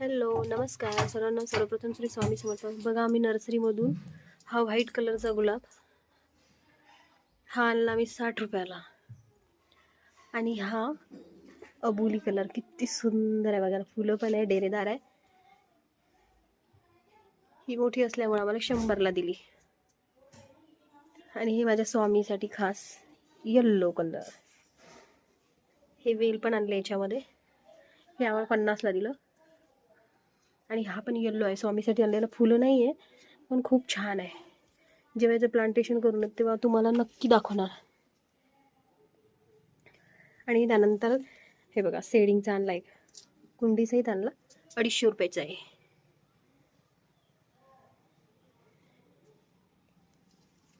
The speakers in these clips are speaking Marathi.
हॅलो नमस्कार. सर्वांना सर्वप्रथम श्री स्वामी समर्थ. बघा आम्ही नर्सरीमधून हा व्हाईट कलरचा गुलाब हा आणला आम्ही साठ रुपयाला. आणि हा अबुली कलर. किती सुंदर आहे बघा. फुलं पण आहे डेरेदार आहे. ही मोठी असल्यामुळे आम्हाला शंभरला दिली. आणि हे माझ्या स्वामीसाठी खास येल्लो कलर हे वेल पण आणले याच्यामध्ये. हे आम्हाला पन्नासला दिलं. आणि हा पण येल्लो आहे. स्वामीसाठी आणलेलं फुलं नाही आहे पण खूप छान आहे. जेव्हा याचं प्लांटेशन करून येत तेव्हा तुम्हाला नक्की दाखवणार. आणि त्यानंतर हे बघा सेडिंगचा आणला एक कुंडीचाही आणला. अडीचशे रुपयाचा आहे.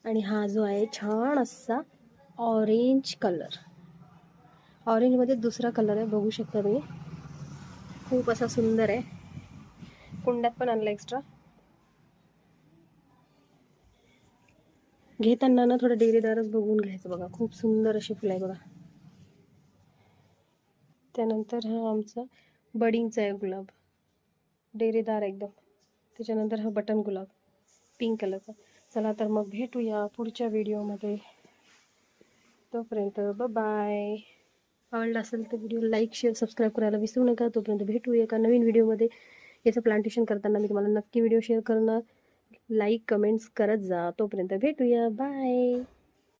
आणि हा जो आहे छान असा ऑरेंज कलर ऑरेंजमध्ये दुसरा कलर आहे बघू शकता तुम्ही. खूप असा सुंदर आहे. कुंड्यात पण आणलं एक्स्ट्रा घेताना ना थोडं डेरेदारच बघून घ्यायचं बघा. खूप सुंदर अशी फुलं आहे बघा. त्यानंतर हा आमचा बडिंगचा आहे गुलाब. डेरेदार एकदम. त्याच्यानंतर हा बटन गुलाब. पिंक कलरचा. चला तर मग भेटूया पुढच्या व्हिडिओमध्ये. तोपर्यंत बाय आवडला असेल तर व्हिडिओ लाईक शेअर सबस्क्राईब करायला विसरू नका. तोपर्यंत भेटूया एका नवीन व्हिडिओमध्ये. याचं प्लांटेशन करताना मी तुम्हाला नक्की व्हिडिओ शेअर करणार लाईक कमेंट्स करत जा. तोपर्यंत भेटूया. बाय